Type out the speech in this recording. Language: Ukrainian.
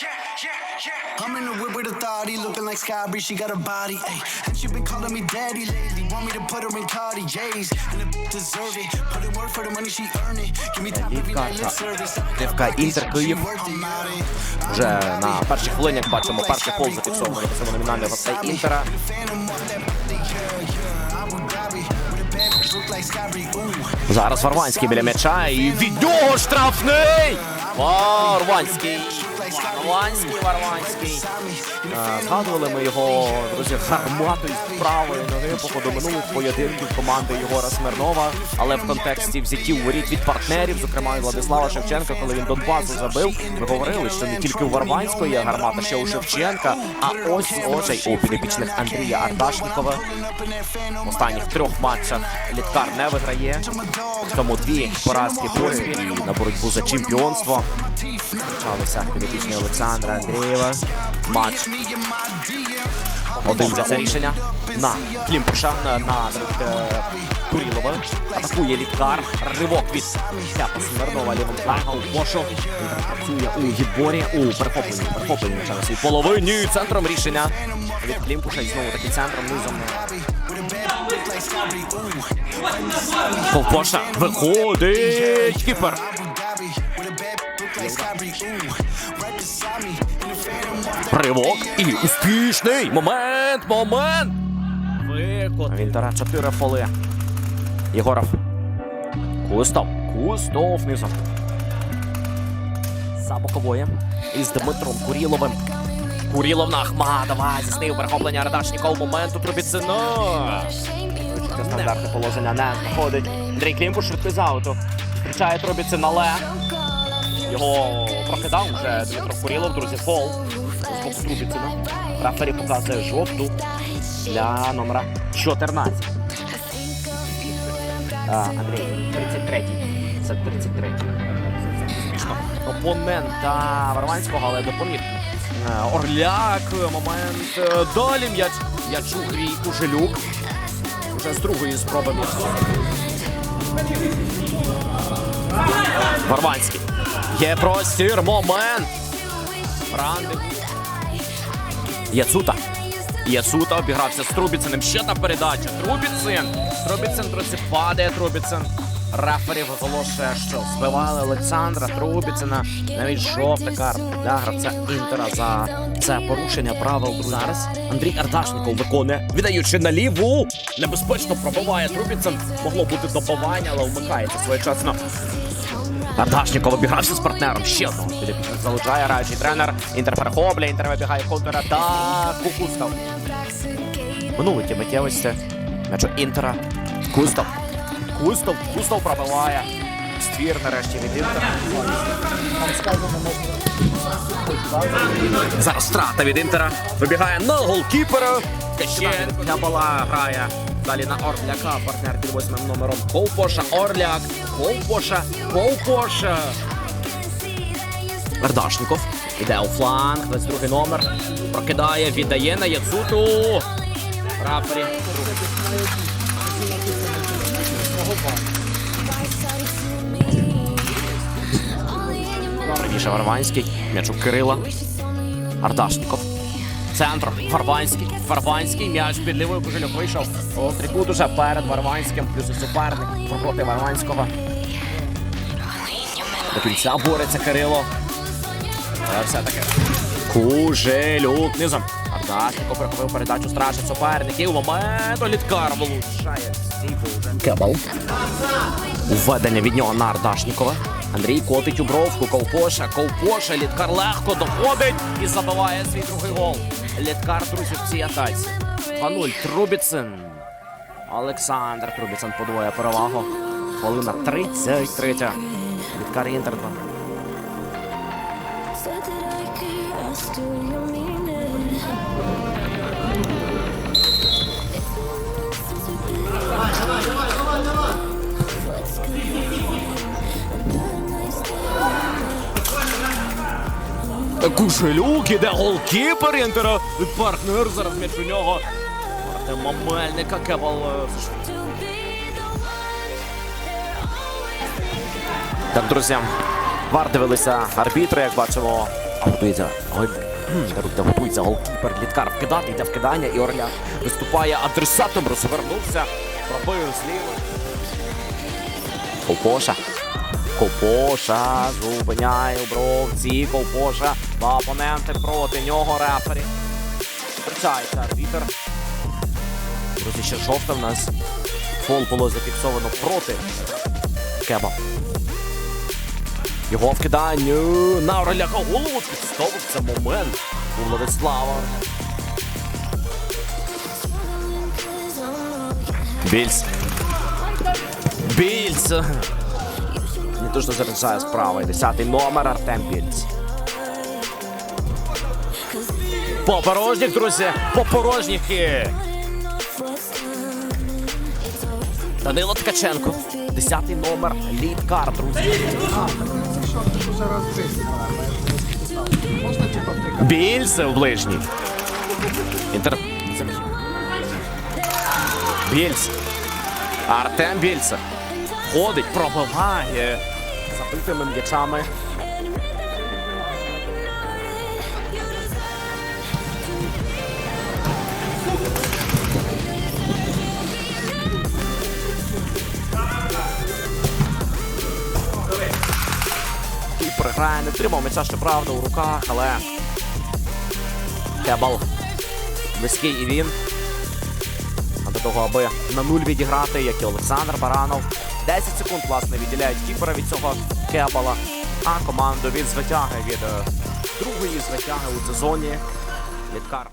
I'm in the whip with authority, looking like Sky Bree, she got a body, ayy. And she been calling me daddy lately, want me to put her in Cartier's, and the deserve it. Put in work for the money she earn it. Give me time every night, lip service. Дивка Інтер Київ. Вже на першій хвилині, бачимо, перший гол зафіксований на цьому номінального гостей Інтера. Зараз Варванський біля м'яча і від нього штрафний! Варванський! Варванський, Варванський. Е, Згадували ми його, друзі, гарматою з правої ноги по ходу минулих поєдинків команди Єгора Смирнова, але в контексті взяттів воріт від партнерів, зокрема і Владислава Шевченка, коли він Донбасу забив, ми говорили, що не тільки у Варванського є гармата, ще у Шевченка, а ось ось у підопічних Андрія Ардашнікова. В останніх трьох матчах Літкар не виграє. Тому дві поразки поспіль на боротьбу за чемпіонство. Почалися підопічні Олександра Андрієва. Матч один за це рішення на Клімпуша на, е, Курілова. Атакує Літкар. Ривок від Смирнова лівим флангом. Пошу. Працює у відборі. У перехопленні. Перехопленні на своїй половині. Центром рішення від Клімпуша. І знову таки центром низом. Ковпоша виходить. Кіпер. Ривок і успішний момент, момент. Викот. Вінтера 4 фоли. Єгоров. Кустов. Кустов низом. За бокової. Із Дмитром Куріловим. Курілов на Ахмадова. Здійснив перехоплення Радашніков. Моменту Трубіцина. Це стандартне положення не знаходить. Андрій Клімпуш швидкий з ауту. Зустрічає Трубіцин, але його прокидав вже Дмитро Курілов, друзі, фол Трубіцина. Рафері показує жовту для номера 14. А, Андрій, 33-й. Це 33-й. Смішно. Опонента Варванського, але допоміг. Е, Орляк, момент. е, Далі м'яч. М'яч у грі Кужелюк. Уже з другої спроби. Варванський. Є простір, момент. Ранди. Яцута. Яцута обігрався з Трубіциним. Ще та передача. Трубіцин. Трубіцин, друзі, падає Трубіцин. Рефері оголошує, що збивали Олександра Трубіцина. Навіть жовта карта для гравця Інтера за це порушення правил. Зараз Андрій Ардашніков виконує, віддаючи наліву. Небезпечно пробиває Трубіцин. Могло бути добивання, але вмикається своєчасно. Ардашніков обігрався з партнером. Ще одного залучає граючий тренер. Інтер перехоплює, інтер вибігає в контратаку. Кустав. Минулий ті миттєвості. М'яч інтера. Кустав. Кустав. Кустав пробиває. Ствір нарешті від інтера. Зараз втрата від інтера. Вибігає на голкіпера. Ще Кабала грає. Далі на Орляка, партнер під восьмим номером. Ковпоша, Орляк, Ковпоша, Ковпоша. Вердашніков. Іде у фланг, 22 номер. Прокидає, віддає на Яцуту. Рафері. Раніше Варванський. М'яч у Кирила. Ардашніков. Центром. Варванський. Варванський. М'яч під лівою кожельок вийшов. О, трикут уже перед Варванським. Плюс і суперник проти Варванського. До кінця бореться Кирило. Але все-таки. Кужелюк низом. Ардашніков прихопив передачу страшить суперників. Момент. Літкар влучає. Кебал. Введення від нього на Ардашнікова. Андрій котить у бровку. Ковпоша, Ковпоша. Літкар легко доходить і забиває свій другий гол. Літкар, друзі, в цій атаці. 2-0. Трубіцин. Олександр Трубіцин подвоє перевагу. Хвилина 33. Літкар Інтер 2. Good? Кушелюк іде голкіпер Інтера. Від партнер зараз м'яч у нього. Проти Мамельника Кебал. е, Так, друзі, вар дивилися арбітри, як бачимо. Рута готується голкіпер. Літкар вкидати, йде вкидання. І Орля виступає адресатом, розвернувся. Пробив зліво. Ковпоша. Ковпоша зупиняє у бровці. Ковпоша. Два опоненти проти нього рефері. Втрачається арбітер. Друзі, ще жовта в нас. Фол було зафіксовано проти Кеба. Його вкидання на Ореляка голову підставив це момент у Владислава. Більц. Більц. Не що заряджає справа. Десятий номер Артем Більц. Попорожніх, друзі, попорожніки. Данило Ткаченко. Десятий номер лідкар, друзі. Більце в ближній. Інтер... Більце. Артем Більце. Ходить, пробиває забитими м'ячами. І програє, не тримав м'яча, щоправда, у руках, але Кебал близький і він. А до того, аби на нуль відіграти, як і Олександр Баранов. 10 секунд, власне, відділяють кіпера від цього Кебала, а команду від звитяги від е, другої звитяги у сезоні. Літкар.